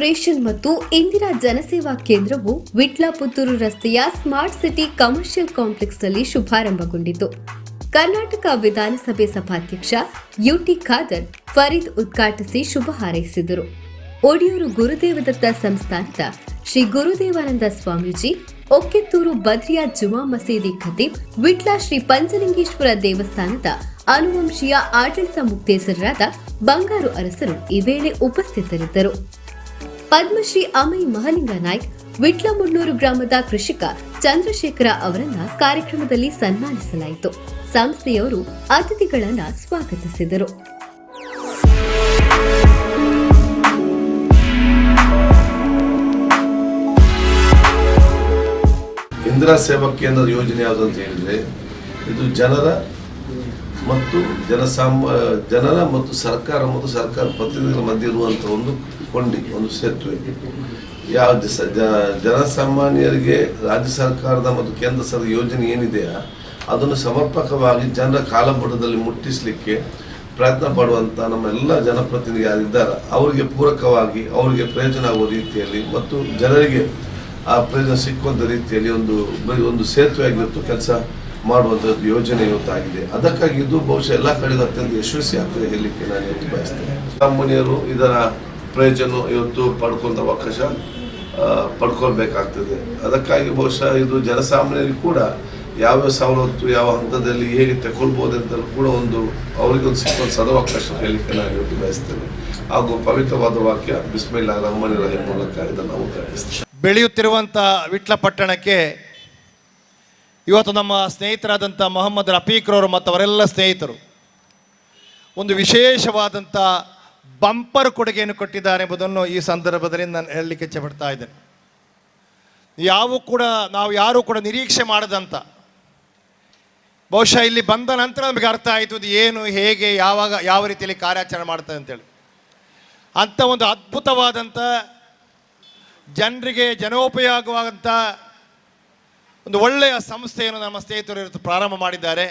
Corporation ಮತ್ತು ಇಂದಿರಾ ಜನಸೇವಾ ಕೇಂದ್ರವು ವಿಟ್ಲ ಪುತ್ತೂರು ರಸ್ತೆಯ ಸ್ಮಾರ್ಟ್ ಸಿಟಿ ಕಮರ್ಷಿಯಲ್ ಕಾಂಪ್ಲೆಕ್ಸ್ನಲ್ಲಿ ಶುಭಾರಂಭಗೊಂಡಿತು. ಕರ್ನಾಟಕ ವಿಧಾನಸಭೆ ಸಭಾಧ್ಯಕ್ಷ ಯುಟಿ ಖಾದರ್ ಫರೀದ್ ಉದ್ಘಾಟಿಸಿ ಶುಭ ಹಾರೈಸಿದರು. ಒಡಿಯೂರು ಗುರುದೇವದತ್ತ ಸಂಸ್ಥಾನದ ಶ್ರೀ ಗುರುದೇವಾನಂದ ಸ್ವಾಮೀಜಿ, ಒಕ್ಕೆತ್ತೂರು ಬದ್ರಿಯಾ ಜುಮಾ ಮಸೀದಿ ಖತೀಬ್, ವಿಟ್ಲ ಶ್ರೀ ಪಂಚಲಿಂಗೇಶ್ವರ ದೇವಸ್ಥಾನದ ಅನುವಂಶೀಯ ಆಡಳಿತ ಮುಕ್ತೇಸರರಾದ ಬಂಗಾರು ಅರಸರು ಈ ವೇಳೆ ಉಪಸ್ಥಿತರಿದ್ದರು. ಪದ್ಮಶ್ರೀ ಅಮೈ ಮಹಲಿಂಗ ನಾಯ್ಕ್ ವಿಟ್ಲಮುಡ್ನೂರು ಗ್ರಾಮದ ಕೃಷಿಕ ಚಂದ್ರಶೇಖರ ಅವರನ್ನ ಕಾರ್ಯಕ್ರಮದಲ್ಲಿ ಸನ್ಮಾನಿಸಲಾಯಿತು. ಸಂಸ್ಥೆಯವರು ಅತಿಥಿಗಳನ್ನ ಸ್ವಾಗತಿಸಿದರು. ಇಂದಿರಾ ಸೇವಾ ಕೇಂದ್ರದ ಯೋಜನೆ ಯಾವುದು ಅಂತ ಹೇಳಿದ್ರೆ, ಇದು ಜನರ ಮತ್ತು ಜನಸಾಮ, ಜನರ ಮತ್ತು ಸರ್ಕಾರ ಮತ್ತು ಸರ್ಕಾರ ಪ್ರತಿನಿಧಿಗಳ ಮಧ್ಯೆ ಇರುವಂಥ ಒಂದು ಕೊಂಡಿ ಒಂದು ಸೇತುವೆ ಯಾವ ಜನಸಾಮಾನ್ಯರಿಗೆ ರಾಜ್ಯ ಸರ್ಕಾರದ ಮತ್ತು ಕೇಂದ್ರ ಸರ್ಕಾರದ ಯೋಜನೆ ಏನಿದೆಯಾ, ಅದನ್ನು ಸಮರ್ಪಕವಾಗಿ ಜನರ ಕಾಲಬುಡದಲ್ಲಿ ಮುಟ್ಟಿಸಲಿಕ್ಕೆ ಪ್ರಯತ್ನ ಪಡುವಂಥ ನಮ್ಮ ಎಲ್ಲ ಜನಪ್ರತಿನಿಧಿ ಅವರಿಗೆ ಪೂರಕವಾಗಿ, ಅವರಿಗೆ ಪ್ರಯೋಜನ ಆಗುವ ರೀತಿಯಲ್ಲಿ ಮತ್ತು ಜನರಿಗೆ ಆ ಪ್ರಯೋಜನ ಸಿಕ್ಕುವಂಥ ರೀತಿಯಲ್ಲಿ ಒಂದು ಒಂದು ಸೇತುವೆ ಆಗಿತ್ತು ಕೆಲಸ ಮಾಡುವಂಥದ್ದು ಯೋಜನೆ ಇವತ್ತಾಗಿದೆ. ಅದಕ್ಕಾಗಿ ಇದು ಬಹುಶಃ ಎಲ್ಲ ಕಡೆಗೂ ಅತ್ಯಂತ ಯಶಸ್ವಿ ಆಗ್ತದೆ ಹೇಳಲಿಕ್ಕೆ ನಾನು ಬಯಸ್ತೇನೆ. ಸಾಮಾನ್ಯರು ಇದರ ಪ್ರಯೋಜನ ಇವತ್ತು ಪಡ್ಕೊಂತ ಅವಕಾಶ ಪಡ್ಕೊಳ್ಬೇಕಾಗ್ತದೆ. ಅದಕ್ಕಾಗಿ ಬಹುಶಃ ಇದು ಜನಸಾಮಾನ್ಯರಿಗೆ ಕೂಡ ಯಾವ ಸವಲತ್ತು, ಯಾವ ಹಂತದಲ್ಲಿ ಹೇಗೆ ಅಂತ ಕೂಡ ಒಂದು ಅವರಿಗೊಂದು ಸಿಕ್ಕೊಂದು ಸದವಕಾಶ ಹೇಳಿಕೆ ನಾನು ಇವತ್ತು ಬಯಸ್ತೇನೆ. ಹಾಗೂ ಪವಿತ್ರವಾದ ವಾಕ್ಯ ಬಿಸ್ಮಿಲ್ಲಾ ರಹಮಾನಿ ರಹೀಂ ಮೂಲಕ ಇದನ್ನು ಉದ್ಘಾಟಿಸ್ತೇನೆ ಬೆಳೆಯುತ್ತಿರುವಂಥ ವಿಟ್ಲ ಪಟ್ಟಣಕ್ಕೆ ಇವತ್ತು ನಮ್ಮ ಸ್ನೇಹಿತರಾದಂಥ ಮೊಹಮ್ಮದ್ ರಫೀಕ್ರವರು ಮತ್ತು ಅವರೆಲ್ಲ ಸ್ನೇಹಿತರು. ಒಂದು ವಿಶೇಷವಾದಂಥ ಬಂಪರ್ ಕೊಡುಗೆಯನ್ನು ಕೊಟ್ಟಿದ್ದಾರೆ ಎಂಬುದನ್ನು ಈ ಸಂದರ್ಭದಲ್ಲಿ ನಾನು ಹೇಳಲಿಕ್ಕೆ ಇಚ್ಛೆಪಡ್ತಾ ಇದ್ದೇನೆ. ಯಾವ ಕೂಡ, ನಾವು ಯಾರೂ ಕೂಡ ನಿರೀಕ್ಷೆ ಮಾಡದಂಥ ಬಹುಶಃ ಇಲ್ಲಿ ಬಂದ ನಂತರ ನಮಗೆ ಅರ್ಥ ಆಯಿತು ಇದು ಏನು, ಹೇಗೆ, ಯಾವಾಗ, ಯಾವ ರೀತಿಯಲ್ಲಿ ಕಾರ್ಯಾಚರಣೆ ಮಾಡ್ತದೆ ಅಂತೇಳಿ. ಅಂಥ ಒಂದು ಅದ್ಭುತವಾದಂಥ ಜನರಿಗೆ ಜನೋಪಯೋಗವಾದಂಥ ಒಂದು ಒಳ್ಳೆಯ ಸಂಸ್ಥೆಯನ್ನು ನಮ್ಮ ಸ್ನೇಹಿತರು ಪ್ರಾರಂಭ ಮಾಡಿದ್ದಾರೆ.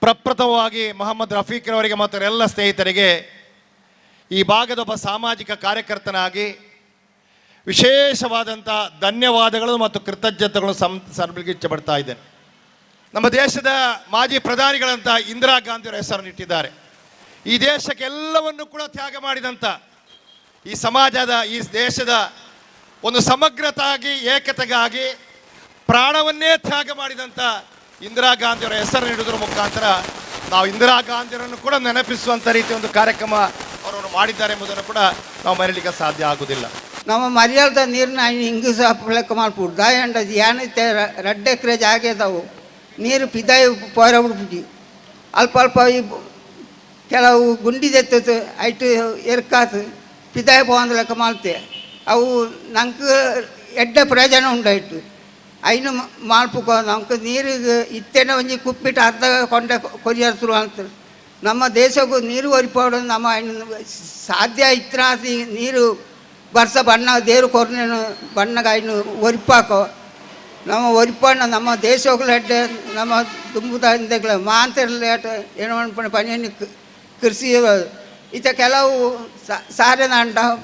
ಪ್ರಪ್ರಥಮವಾಗಿ ಮೊಹಮ್ಮದ್ ರಫೀಕ್ರವರಿಗೆ ಮತ್ತು ಎಲ್ಲ ಸ್ನೇಹಿತರಿಗೆ ಈ ಭಾಗದ ಒಬ್ಬ ಸಾಮಾಜಿಕ ಕಾರ್ಯಕರ್ತನಾಗಿ ವಿಶೇಷವಾದಂಥ ಧನ್ಯವಾದಗಳು ಮತ್ತು ಕೃತಜ್ಞತೆಗಳು ಸಂ ಸಲ್ಲಿಕೆ ಇಚ್ಛೆಪಡ್ತಾ ಇದ್ದೇನೆ. ನಮ್ಮ ದೇಶದ ಮಾಜಿ ಪ್ರಧಾನಿಗಳಂತ ಇಂದಿರಾ ಗಾಂಧಿಯವರ ಹೆಸರನ್ನು ಇಟ್ಟಿದ್ದಾರೆ. ಈ ದೇಶಕ್ಕೆಲ್ಲವನ್ನು ಕೂಡ ತ್ಯಾಗ ಮಾಡಿದಂಥ ಈ ಸಮಾಜದ, ಈ ದೇಶದ ಒಂದು ಸಮಗ್ರತಾಗಿ, ಏಕತೆಗಾಗಿ ಪ್ರಾಣವನ್ನೇ ತ್ಯಾಗ ಮಾಡಿದಂಥ ಇಂದಿರಾ ಗಾಂಧಿಯವರ ಹೆಸರನ್ನು ಹಿಡಿದ್ರ ಮುಖಾಂತರ ನಾವು ಇಂದಿರಾ ಗಾಂಧಿಯವರನ್ನು ಕೂಡ ನೆನಪಿಸುವಂಥ ರೀತಿ ಒಂದು ಕಾರ್ಯಕ್ರಮ ಮಾಡಿದ್ದಾರೆ ಎಂಬುದನ್ನು ಕೂಡ ನಾವು ಮರೀಲಿಕ್ಕೆ ಸಾಧ್ಯ ಆಗುವುದಿಲ್ಲ. ನಮ್ಮ ಮರ್ಯಾದ ನೀರನ್ನ ಹಿಂಗೆ ಸಹ ಮಾಡ್ಬಿಟ್ಟು ದಾಯಂಡ ಏನೈತೆ ಎರಡು ಎಕರೆ ಜಾಗ ಇದಾವು ನೀರು ಪಿದಾಯಿ ಪೋರ ಬಿಡ್ಬಿಟ್ಟು. ಅಲ್ಪ ಅಲ್ಪ ಬ- ಕೆಲವು ಗುಂಡಿದೆತ್ತದು ಐಟು ಎರ್ಕಾತು, ಪಿದಾಯ ಪೋಂದ ಲೆಕ್ಕ ಮಾಡ್ತೆ. ಅವು ನಂಗೆ ಎಡ್ಡ ಪ್ರಯೋಜನ ಉಂಟಾಯ್ತು ಐನು ಮಾಡ್ಬೇಕು ನಮ್ಗೆ ನೀರಿಗೆ ಇತ್ತೇನೆ ಒಂಜಿ ಕುಪ್ಪಿಟ್ಟು ಅರ್ಧ ಕೊಂಡೆ ಕೊರಿಯರ್ಸರು ಅಂತ ನಮ್ಮ ದೇಶಕ್ಕೂ ನೀರು ಒರಿಪೋಡು ನಮ್ಮ ಸಾಧ್ಯ ಇತ್ರಾಸಿ ನೀರು ಬರ್ಸ ಬಣ್ಣ ದೇವ್ರ ಕೊರನೇನು ಬಣ್ಣಗ ಐನು ಒರಿಪಾಕೋ. ನಮ್ಮ ಒರಿಪಣ್ಣ ನಮ್ಮ ದೇಶಗಳ ನಮ್ಮ ದುಂಬುದ ಮಾಂತಿರ್ಲೇಟ ಏನೋ ಅನ್ಪಣ ಪನಿಯನ್ನು ಕೃಷಿ ಇತ ಕೆಲವು ಸಾರೆ ನಾಂಡ ಅಂಟ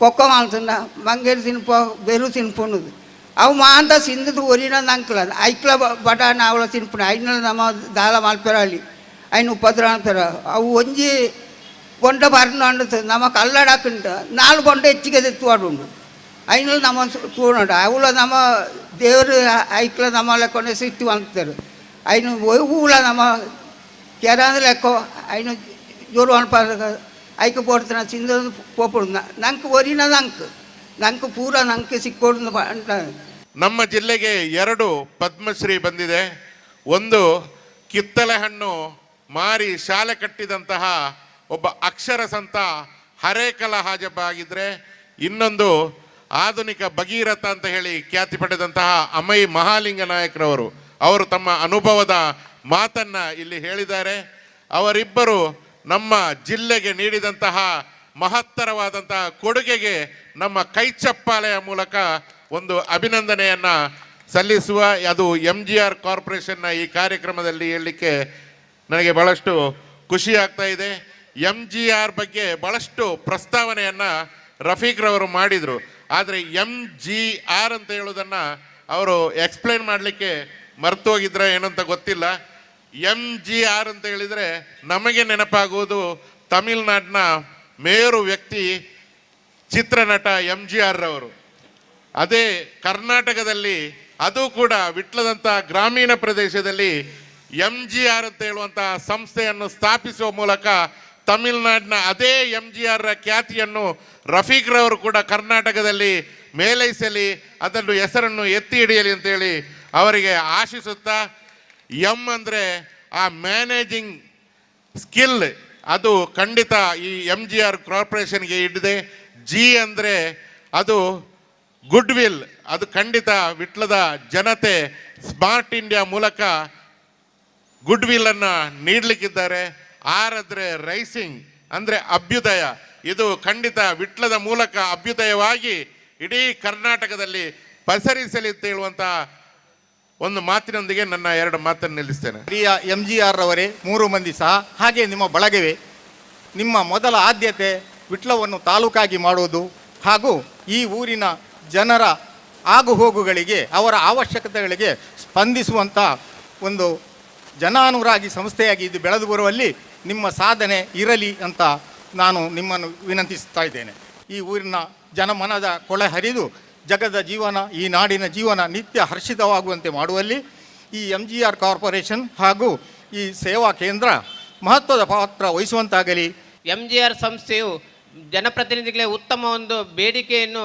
ಕೊಕ್ಕ ಮಾಲ್ತಂಡ ಮಂಗೇರು ತಿನ್ಪೋ, ಬೆರು ತಿನ್ಪುಣ್ಣದು ಅವು ಮಾಂತ ಸಿಂಧದು ಒರಿನ ಅಂಕಲ ಐಕ್ಲ ಬಟಾಣ ಅವಳ ತಿನ್ಪುಣ. ಐನ ನಮ್ಮ ದಾಲ ಮಾಲ್ಪೆರ ಐನು ಉಪದ್ರ ಅಂತಾರ. ಅವು ಒಂಜಿ ಕೊಂಡ ಬರ್ನು ಅಂಡುತ್ತೆ ನಮ್ಮ ಕಲ್ಲಡಾಕುಂಟ ನಾಲ್ಕು ಕೊಂಡ ಹೆಚ್ಚಿಗೆ ತೆತ್ತುವಾಡುಂಡು ಐನು ನಮ್ಮ ತೂನಡ. ಅವಳ ನಮ್ಮ ದೇವರು ಐಕ್ಲ ನಮ್ಮ ಲೆಕ್ಕೊಂಡೆ ಸಿಟ್ಟು ಅಂತಾರೆ. ಐನು ಹೂಳ ನಮ್ಮ ಕೆರ ಲೆಕ್ಕೋ, ಐನು ಜೋರು ಅನ್ಪ ಐಕ ಪೋಡ್ತಾನ ಚಿಂದ ಪೋಪಡು. ನಂಗೆ ಒರಿನ ನಂಗೆ ನಂಗೆ ಪೂರ ನಂಗೆ ಸಿಕ್ಕೋಡು ಅಂತ. ನಮ್ಮ ಜಿಲ್ಲೆಗೆ ಎರಡು ಪದ್ಮಶ್ರೀ ಬಂದಿದೆ. ಒಂದು ಕಿತ್ತಲೆ ಹಣ್ಣು ಮಾರಿ ಶಾಲೆ ಕಟ್ಟಿದಂತಹ ಒಬ್ಬ ಅಕ್ಷರ ಸಂತ ಹರೇಕಲ ಹಾಜಬ್ಬ ಆಗಿದ್ರೆ ಇನ್ನೊಂದು ಆಧುನಿಕ ಭಗೀರಥ ಅಂತ ಹೇಳಿ ಖ್ಯಾತಿ ಪಡೆದಂತಹ ಅಮೈ ಮಹಾಲಿಂಗ ನಾಯಕರವರು, ಅವರು ತಮ್ಮ ಅನುಭವದ ಮಾತನ್ನ ಇಲ್ಲಿ ಹೇಳಿದ್ದಾರೆ. ಅವರಿಬ್ಬರು ನಮ್ಮ ಜಿಲ್ಲೆಗೆ ನೀಡಿದಂತಹ ಮಹತ್ತರವಾದಂತಹ ಕೊಡುಗೆಗೆ ನಮ್ಮ ಕೈಚಪ್ಪಾಲೆಯ ಮೂಲಕ ಒಂದು ಅಭಿನಂದನೆಯನ್ನ ಸಲ್ಲಿಸುವ, ಅದು ಎಂ ಜಿ ಆರ್ ಕಾರ್ಪೊರೇಷನ್ನ ಈ ಕಾರ್ಯಕ್ರಮದಲ್ಲಿ ಹೇಳಲಿಕ್ಕೆ ನನಗೆ ಬಹಳಷ್ಟು ಖುಷಿ ಆಗ್ತಾ ಇದೆ. ಎಂ ಜಿ ಆರ್ ಬಗ್ಗೆ ಬಹಳಷ್ಟು ಪ್ರಸ್ತಾವನೆಯನ್ನ ರಫೀಕ್ ರವರು ಮಾಡಿದರು. ಆದರೆ ಎಂ ಜಿ ಆರ್ ಅಂತ ಹೇಳೋದನ್ನು ಅವರು ಎಕ್ಸ್ಪ್ಲೈನ್ ಮಾಡಲಿಕ್ಕೆ ಮರ್ತು ಹೋಗಿದ್ರೆ ಏನಂತ ಗೊತ್ತಿಲ್ಲ. ಎಂ ಜಿ ಆರ್ ಅಂತ ಹೇಳಿದರೆ ನಮಗೆ ನೆನಪಾಗುವುದು ತಮಿಳ್ನಾಡಿನ ಮೇರು ವ್ಯಕ್ತಿ ಚಿತ್ರನಟ ಎಂ ಜಿ ಆರ್ ರವರು. ಅದೇ ಕರ್ನಾಟಕದಲ್ಲಿ ಅದು ಕೂಡ ವಿಟ್ಲದಂಥ ಗ್ರಾಮೀಣ ಪ್ರದೇಶದಲ್ಲಿ ಎಂ ಜಿ ಆರ್ ಅಂತ ಹೇಳುವಂತಹ ಸಂಸ್ಥೆಯನ್ನು ಸ್ಥಾಪಿಸುವ ಮೂಲಕ ತಮಿಳುನಾಡಿನ ಅದೇ ಎಂ ಜಿ ಆರ್ ಖ್ಯಾತಿಯನ್ನು ರಫೀಕ್ ರವರು ಕೂಡ ಕರ್ನಾಟಕದಲ್ಲಿ ಮೇಲೈಸಲಿ, ಅದನ್ನು ಹೆಸರನ್ನು ಎತ್ತಿ ಹಿಡಿಯಲಿ ಅಂತೇಳಿ ಅವರಿಗೆ ಆಶಿಸುತ್ತಾ, ಎಂ ಅಂದರೆ ಆ ಮ್ಯಾನೇಜಿಂಗ್ ಸ್ಕಿಲ್ ಅದು ಖಂಡಿತ ಈ ಎಂ ಜಿ ಆರ್ ಕಾರ್ಪೊರೇಷನ್ಗೆ ಇಡಿದೆ ಜಿ ಅಂದರೆ ಅದು ಗುಡ್ ವಿಲ್ ಅದು ಖಂಡಿತ ವಿಟ್ಲದ ಜನತೆ, ಸ್ಮಾರ್ಟ್ ಇಂಡಿಯಾ ಮೂಲಕ ಗುಡ್ ವಿಲ್ ಅನ್ನ ನೀಡಲಿಕ್ಕಿದ್ದಾರೆ. ಆರದ್ರೆ ರೈಸಿಂಗ್ ಅಂದರೆ ಅಭ್ಯುದಯ. ಇದು ಖಂಡಿತ ವಿಟ್ಲದ ಮೂಲಕ ಅಭ್ಯುದಯವಾಗಿ ಇಡೀ ಕರ್ನಾಟಕದಲ್ಲಿ ಪಸರಿಸಲಿ ಅಂತ ಹೇಳುವಂಥ ಒಂದು ಮಾತಿನೊಂದಿಗೆ ನನ್ನ ಎರಡು ಮಾತನ್ನು ನಿಲ್ಲಿಸ್ತೇನೆ. ಪ್ರಿಯ ಎಂ ಜಿ ಆರ್ ರವರೇ, ಮೂರು ಮಂದಿ ಸಹ, ಹಾಗೆ ನಿಮ್ಮ ಬಳಗವೇ. ನಿಮ್ಮ ಮೊದಲ ಆದ್ಯತೆ ವಿಟ್ಲವನ್ನು ತಾಲೂಕಾಗಿ ಮಾಡುವುದು ಹಾಗೂ ಈ ಊರಿನ ಜನರ ಆಗುಹೋಗುಗಳಿಗೆ, ಅವರ ಅವಶ್ಯಕತೆಗಳಿಗೆ ಸ್ಪಂದಿಸುವಂಥ ಒಂದು ಜನಾನುರಾಗಿ ಸಂಸ್ಥೆಯಾಗಿ ಇದು ಬೆಳೆದು ಬರುವಲ್ಲಿ ನಿಮ್ಮ ಸಾಧನೆ ಇರಲಿ ಅಂತ ನಾನು ನಿಮ್ಮನ್ನು ವಿನಂತಿಸ್ತಾ ಇದ್ದೇನೆ. ಈ ಊರಿನ ಜನಮನದ ಕೊಳೆ ಹರಿದು ಜಗದ ಜೀವನ, ಈ ನಾಡಿನ ಜೀವನ ನಿತ್ಯ ಹರ್ಷಿತವಾಗುವಂತೆ ಮಾಡುವಲ್ಲಿ ಈ ಎಂ ಜಿ ಆರ್ ಕಾರ್ಪೊರೇಷನ್ ಹಾಗೂ ಈ ಸೇವಾ ಕೇಂದ್ರ ಮಹತ್ವದ ಪಾತ್ರ ವಹಿಸುವಂತಾಗಲಿ. ಎಂ ಜಿ ಆರ್ ಸಂಸ್ಥೆಯು ಜನಪ್ರತಿನಿಧಿಗಳಿಗೆ ಉತ್ತಮ ಒಂದು ಬೇಡಿಕೆಯನ್ನು,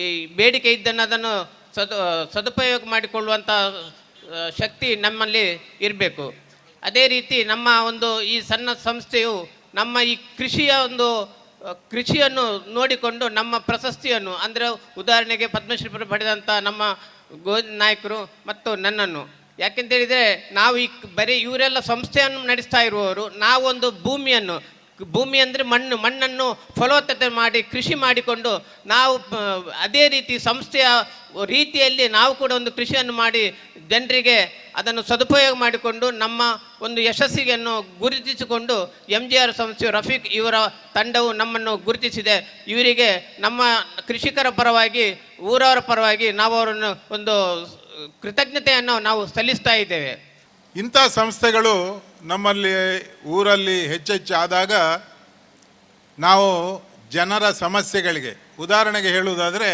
ಈ ಬೇಡಿಕೆ ಇದ್ದನ್ನು ಅದನ್ನು ಸದು, ಸದುಪಯೋಗ ಮಾಡಿಕೊಳ್ಳುವಂಥ ಶಕ್ತಿ ನಮ್ಮಲ್ಲಿ ಇರಬೇಕು. ಅದೇ ರೀತಿ ನಮ್ಮ ಒಂದು ಈ ಸಣ್ಣ ಸಂಸ್ಥೆಯು ನಮ್ಮ ಈ ಕೃಷಿಯ ಒಂದು ಕೃಷಿಯನ್ನು ನೋಡಿಕೊಂಡು ನಮ್ಮ ಪ್ರಶಸ್ತಿಯನ್ನು, ಅಂದರೆ ಉದಾಹರಣೆಗೆ ಪದ್ಮಶ್ರೀ ಪಡೆದಂಥ ನಮ್ಮ ಗೋ ನಾಯಕರು ಮತ್ತು ನನ್ನನ್ನು. ಯಾಕೆಂತೇಳಿದರೆ ನಾವು ಈ ಬರೀ ಇವರೆಲ್ಲ ಸಂಸ್ಥೆಯನ್ನು ನಡೆಸ್ತಾ ಇರುವವರು, ನಾವೊಂದು ಭೂಮಿಯನ್ನು ಭೂಮಿ ಅಂದರೆ ಮಣ್ಣು, ಮಣ್ಣನ್ನು ಫಲವತ್ತತೆ ಮಾಡಿ, ಕೃಷಿ ಮಾಡಿಕೊಂಡು ನಾವು ಅದೇ ರೀತಿ ಸಂಸ್ಥೆಯ ರೀತಿಯಲ್ಲಿ ನಾವು ಕೂಡ ಒಂದು ಕೃಷಿಯನ್ನು ಮಾಡಿ ಜನರಿಗೆ ಅದನ್ನು ಸದುಪಯೋಗ ಮಾಡಿಕೊಂಡು ನಮ್ಮ ಒಂದು ಯಶಸ್ಸಿಗೆಯನ್ನು ಗುರುತಿಸಿಕೊಂಡು ಎಂ ಜಿ ಆರ್ ಸಂಸ್ಥೆಯು ರಫೀಕ್ ಇವರ ತಂಡವು ನಮ್ಮನ್ನು ಗುರುತಿಸಿದೆ. ಇವರಿಗೆ ನಮ್ಮ ಕೃಷಿಕರ ಪರವಾಗಿ, ಊರವರ ಪರವಾಗಿ ನಾವು ಅವರನ್ನು ಒಂದು ಕೃತಜ್ಞತೆಯನ್ನು ನಾವು ಸಲ್ಲಿಸ್ತಾ ಇದ್ದೇವೆ. ಇಂಥ ಸಂಸ್ಥೆಗಳು ನಮ್ಮಲ್ಲಿ, ಊರಲ್ಲಿ ಹೆಚ್ಚೆಚ್ಚಾದಾಗ ನಾವು ಜನರ ಸಮಸ್ಯೆಗಳಿಗೆ, ಉದಾಹರಣೆಗೆ ಹೇಳುವುದಾದರೆ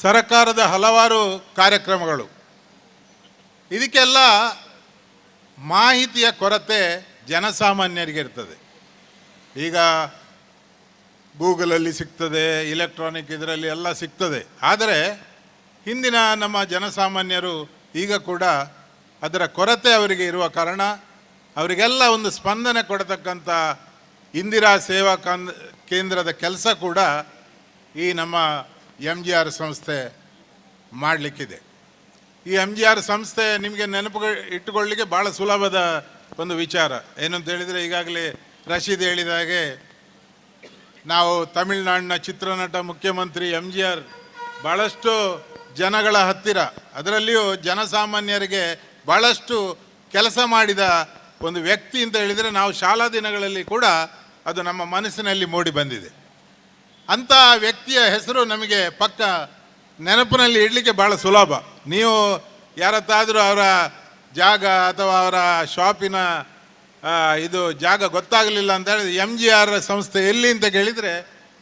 ಸರ್ಕಾರದ ಹಲವಾರು ಕಾರ್ಯಕ್ರಮಗಳು. ಇದಕ್ಕೆಲ್ಲ ಮಾಹಿತಿಯ ಕೊರತೆ ಜನಸಾಮಾನ್ಯರಿಗೆ ಇರ್ತದೆ. ಈಗ ಗೂಗಲಲ್ಲಿ ಸಿಗ್ತದೆ ಇಲೆಕ್ಟ್ರಾನಿಕ್ ಇದರಲ್ಲಿ ಎಲ್ಲ ಸಿಗ್ತದೆ. ಆದರೆ ಹಿಂದಿನ ನಮ್ಮ ಜನಸಾಮಾನ್ಯರು ಈಗ ಕೂಡ ಅದರ ಕೊರತೆ ಅವರಿಗೆ ಇರುವ ಕಾರಣ ಅವರಿಗೆಲ್ಲ ಒಂದು ಸ್ಪಂದನೆ ಕೊಡತಕ್ಕಂಥ ಇಂದಿರಾ ಸೇವಾ ಕೇಂದ್ರದ ಕೆಲಸ ಕೂಡ ಈ ನಮ್ಮ ಎಂ ಜಿ ಆರ್ ಸಂಸ್ಥೆ ಮಾಡಲಿಕ್ಕಿದೆ. ಈ ಎಂ ಜಿ ಆರ್ ಸಂಸ್ಥೆ ನಿಮಗೆ ನೆನಪು ಇಟ್ಟುಕೊಳ್ಳಿಕ್ಕೆ ಭಾಳ ಸುಲಭದ ಒಂದು ವಿಚಾರ. ಏನು ಅಂತ ಹೇಳಿದರೆ ಈಗಾಗಲೇ ರಶೀದ್ ಹೇಳಿದ ಹಾಗೆ ನಾವು ತಮಿಳುನಾಡಿನ ಚಿತ್ರನಟ ಮುಖ್ಯಮಂತ್ರಿ ಎಂ ಜಿ ಆರ್ ಭಾಳಷ್ಟು ಜನಗಳ ಹತ್ತಿರ, ಅದರಲ್ಲಿಯೂ ಜನಸಾಮಾನ್ಯರಿಗೆ ಭಾಳಷ್ಟು ಕೆಲಸ ಮಾಡಿದ ಒಂದು ವ್ಯಕ್ತಿ ಅಂತ ಹೇಳಿದರೆ ನಾವು ಶಾಲಾ ದಿನಗಳಲ್ಲಿ ಕೂಡ ಅದು ನಮ್ಮ ಮನಸ್ಸಿನಲ್ಲಿ ಮೂಡಿ ಬಂದಿದೆ. ಅಂಥ ವ್ಯಕ್ತಿಯ ಹೆಸರು ನಮಗೆ ಪಕ್ಕ ನೆನಪಿನಲ್ಲಿ ಇಡಲಿಕ್ಕೆ ಭಾಳ ಸುಲಭ. ನೀವು ಯಾರತ್ತಾದರೂ ಅವರ ಜಾಗ ಅಥವಾ ಅವರ ಶಾಪಿನ ಇದು ಜಾಗ ಗೊತ್ತಾಗಲಿಲ್ಲ ಅಂತ ಹೇಳಿದ್ರೆ ಎಂ ಜಿ ಆರ್ ಸಂಸ್ಥೆ ಎಲ್ಲಿ ಅಂತ ಕೇಳಿದರೆ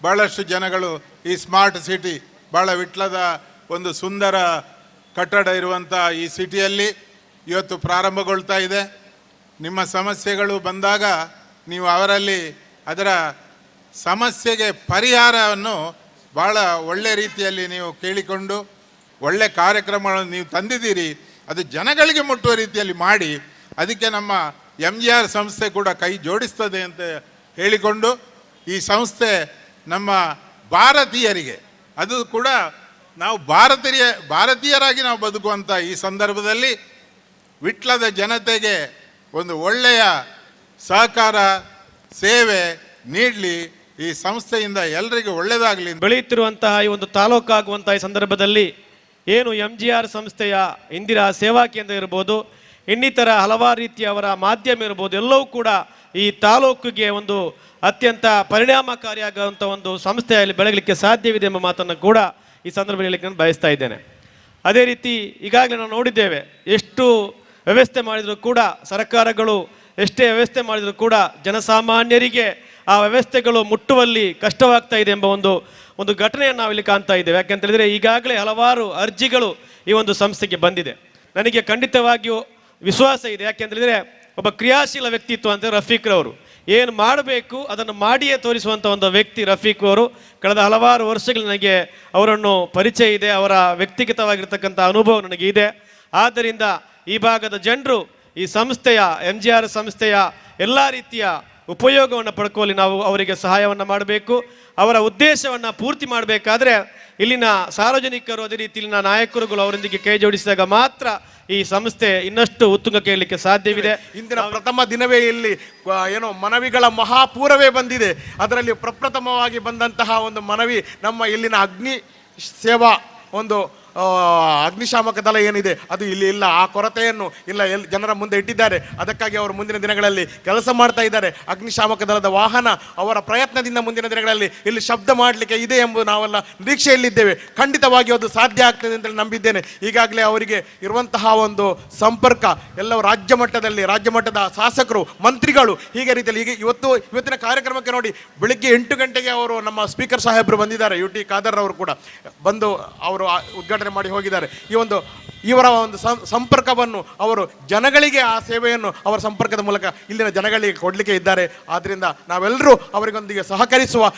ಭಾಳಷ್ಟು ಜನಗಳು ಈ ಸ್ಮಾರ್ಟ್ ಸಿಟಿ ಭಾಳ ವಿಟ್ಲದ ಒಂದು ಸುಂದರ ಕಟ್ಟಡ ಇರುವಂಥ ಈ ಸಿಟಿಯಲ್ಲಿ ಇವತ್ತು ಪ್ರಾರಂಭಗೊಳ್ತಾ ಇದೆ. ನಿಮ್ಮ ಸಮಸ್ಯೆಗಳು ಬಂದಾಗ ನೀವು ಅವರಲ್ಲಿ ಅದರ ಸಮಸ್ಯೆಗೆ ಪರಿಹಾರವನ್ನು ಭಾಳ ಒಳ್ಳೆ ರೀತಿಯಲ್ಲಿ ನೀವು ಕೇಳಿಕೊಂಡು, ಒಳ್ಳೆ ಕಾರ್ಯಕ್ರಮಗಳನ್ನು ನೀವು ತಂದಿದ್ದೀರಿ, ಅದು ಜನಗಳಿಗೆ ಮುಟ್ಟುವ ರೀತಿಯಲ್ಲಿ ಮಾಡಿ, ಅದಕ್ಕೆ ನಮ್ಮ ಎಂ ಜಿ ಆರ್ ಸಂಸ್ಥೆ ಕೂಡ ಕೈ ಜೋಡಿಸ್ತದೆ ಅಂತ ಹೇಳಿಕೊಂಡು, ಈ ಸಂಸ್ಥೆ ನಮ್ಮ ಭಾರತೀಯರಿಗೆ, ಅದು ಕೂಡ ನಾವು ಭಾರತೀಯ, ಭಾರತೀಯರಾಗಿ ನಾವು ಬದುಕುವಂಥ ಈ ಸಂದರ್ಭದಲ್ಲಿ ವಿಟ್ಲದ ಜನತೆಗೆ ಒಂದು ಒಳ್ಳೆಯ ಸಹಕಾರ, ಸೇವೆ ನೀಡಲಿ ಈ ಸಂಸ್ಥೆಯಿಂದ ಎಲ್ಲರಿಗೂ ಒಳ್ಳೆಯದಾಗಲಿ ಬೆಳೆಯುತ್ತಿರುವಂತಹ ಈ ಒಂದು ತಾಲೂಕಾಗುವಂತಹ ಈ ಸಂದರ್ಭದಲ್ಲಿ ಏನು ಎಂ ಜಿ ಆರ್ ಸಂಸ್ಥೆಯ ಇಂದಿರಾ ಸೇವಾ ಕೇಂದ್ರ ಇರ್ಬೋದು, ಇನ್ನಿತರ ಹಲವಾರು ರೀತಿಯ ಅವರ ಮಾಧ್ಯಮ ಇರ್ಬೋದು, ಎಲ್ಲವೂ ಕೂಡ ಈ ತಾಲೂಕಿಗೆ ಒಂದು ಅತ್ಯಂತ ಪರಿಣಾಮಕಾರಿಯಾಗುವಂಥ ಒಂದು ಸಂಸ್ಥೆಯಲ್ಲಿ ಬೆಳಗಲಿಕ್ಕೆ ಸಾಧ್ಯವಿದೆ ಎಂಬ ಮಾತನ್ನು ಕೂಡ ಈ ಸಂದರ್ಭದಲ್ಲಿ ನಾನು ಬಯಸ್ತಾ ಇದ್ದೇನೆ. ಅದೇ ರೀತಿ ಈಗಾಗಲೇ ನಾವು ನೋಡಿದ್ದೇವೆ ಎಷ್ಟು ವ್ಯವಸ್ಥೆ ಮಾಡಿದರೂ ಕೂಡ ಸರ್ಕಾರಗಳು ಎಷ್ಟೇ ವ್ಯವಸ್ಥೆ ಮಾಡಿದರೂ ಕೂಡ ಜನಸಾಮಾನ್ಯರಿಗೆ ಆ ವ್ಯವಸ್ಥೆಗಳು ಮುಟ್ಟುವಲ್ಲಿ ಕಷ್ಟವಾಗ್ತಾ ಇದೆ ಎಂಬ ಒಂದು ಒಂದು ಘಟನೆಯನ್ನು ನಾವಿಲ್ಲಿ ಕಾಣ್ತಾ ಇದ್ದೇವೆ. ಯಾಕೆಂತ ಹೇಳಿದರೆ ಈಗಾಗಲೇ ಹಲವಾರು ಅರ್ಜಿಗಳು ಈ ಒಂದು ಸಂಸ್ಥೆಗೆ ಬಂದಿದೆ. ನನಗೆ ಖಂಡಿತವಾಗಿಯೂ ವಿಶ್ವಾಸ ಇದೆ. ಯಾಕೆಂತೇಳಿದರೆ ಒಬ್ಬ ಕ್ರಿಯಾಶೀಲ ವ್ಯಕ್ತಿತ್ವ ಅಂತ ರಫೀಕ್ರವರು ಏನು ಮಾಡಬೇಕು, ಅದನ್ನು ಮಾಡಿಯೇ ತೋರಿಸುವಂಥ ಒಂದು ವ್ಯಕ್ತಿ ರಫೀಕ್ ಅವರು ಕಳೆದ ಹಲವಾರು ವರ್ಷಗಳು ನನಗೆ ಅವರನ್ನು ಪರಿಚಯ ಇದೆ. ಅವರ ವ್ಯಕ್ತಿಗತವಾಗಿರ್ತಕ್ಕಂಥ ಅನುಭವ ನನಗೆ ಇದೆ. ಆದ್ದರಿಂದ ಈ ಭಾಗದ ಜನರು ಈ ಸಂಸ್ಥೆಯ ಎಂ ಜಿ ಆರ್ ಸಂಸ್ಥೆಯ ಎಲ್ಲ ರೀತಿಯ ಉಪಯೋಗವನ್ನು ಪಡ್ಕೊಳ್ಳಿ. ನಾವು ಅವರಿಗೆ ಸಹಾಯವನ್ನು ಮಾಡಬೇಕು. ಅವರ ಉದ್ದೇಶವನ್ನು ಪೂರ್ತಿ ಮಾಡಬೇಕಾದ್ರೆ ಇಲ್ಲಿನ ಸಾರ್ವಜನಿಕರು, ಅದೇ ರೀತಿ ಇಲ್ಲಿನ ನಾಯಕರುಗಳು ಅವರೊಂದಿಗೆ ಕೈ ಜೋಡಿಸಿದಾಗ ಮಾತ್ರ ಈ ಸಂಸ್ಥೆ ಇನ್ನಷ್ಟು ಉತ್ತುಂಗ ಕೇಳಲಿಕ್ಕೆ ಸಾಧ್ಯವಿದೆ. ಇಂದಿನ ಪ್ರಥಮ ದಿನವೇ ಇಲ್ಲಿ ಏನು ಮನವಿಗಳ ಮಹಾಪೂರವೇ ಬಂದಿದೆ. ಅದರಲ್ಲಿ ಪ್ರಪ್ರಥಮವಾಗಿ ಬಂದಂತಹ ಒಂದು ಮನವಿ ನಮ್ಮ ಇಲ್ಲಿನ ಅಗ್ನಿ ಸೇವಾ ಒಂದು ಅಗ್ನಿಶಾಮಕ ದಳ ಏನಿದೆ? ಅದು ಇಲ್ಲಿ ಇಲ್ಲ. ಆ ಕೊರತೆಯನ್ನು ಇಲ್ಲ, ಎಲ್ ಜನರ ಮುಂದೆ ಇಟ್ಟಿದ್ದಾರೆ. ಅದಕ್ಕಾಗಿ ಅವರು ಮುಂದಿನ ದಿನಗಳಲ್ಲಿ ಕೆಲಸ ಮಾಡ್ತಾ ಇದ್ದಾರೆ. ಅಗ್ನಿಶಾಮಕ ದಳದ ವಾಹನ ಅವರ ಪ್ರಯತ್ನದಿಂದ ಮುಂದಿನ ದಿನಗಳಲ್ಲಿ ಇಲ್ಲಿ ಶಬ್ದ ಮಾಡಲಿಕ್ಕೆ ಇದೆ ಎಂಬುದು ನಾವೆಲ್ಲ ನಿರೀಕ್ಷೆಯಲ್ಲಿದ್ದೇವೆ. ಖಂಡಿತವಾಗಿ ಅದು ಸಾಧ್ಯ ಆಗ್ತದೆ ಅಂತೇಳಿ ನಂಬಿದ್ದೇನೆ. ಈಗಾಗಲೇ ಅವರಿಗೆ ಇರುವಂತಹ ಒಂದು ಸಂಪರ್ಕ ಎಲ್ಲವೂ ರಾಜ್ಯ ಮಟ್ಟದಲ್ಲಿ, ರಾಜ್ಯ ಮಟ್ಟದ ಶಾಸಕರು, ಮಂತ್ರಿಗಳು ಹೀಗೆ ರೀತಿಯಲ್ಲಿ ಈಗ ಇವತ್ತು, ಇವತ್ತಿನ ಕಾರ್ಯಕ್ರಮಕ್ಕೆ ನೋಡಿ ಬೆಳಿಗ್ಗೆ ಎಂಟು ಗಂಟೆಗೆ ಅವರು ನಮ್ಮ ಸ್ಪೀಕರ್ ಸಾಹೇಬರು ಬಂದಿದ್ದಾರೆ. ಯು ಟಿ ಖಾದರ್ ಅವರು ಕೂಡ ಬಂದು ಅವರು ಆ ಮಾಡಿ ಹೋಗಿದ್ದಾರೆ. ಈ ಒಂದು, ಇವರ ಒಂದು ಸಂಪರ್ಕವನ್ನು ಅವರು ಜನಗಳಿಗೆ, ಆ ಸೇವೆಯನ್ನು ಅವರ ಸಂಪರ್ಕದ ಮೂಲಕ ಇಲ್ಲಿನ ಜನಗಳಿಗೆ ಕೊಡಲಿಕ್ಕೆ ಇದ್ದಾರೆ. ಆದ್ದರಿಂದ ನಾವೆಲ್ಲರೂ ಅವರಿಗೊಂದಿಗೆ ಸಹಕರಿಸುವ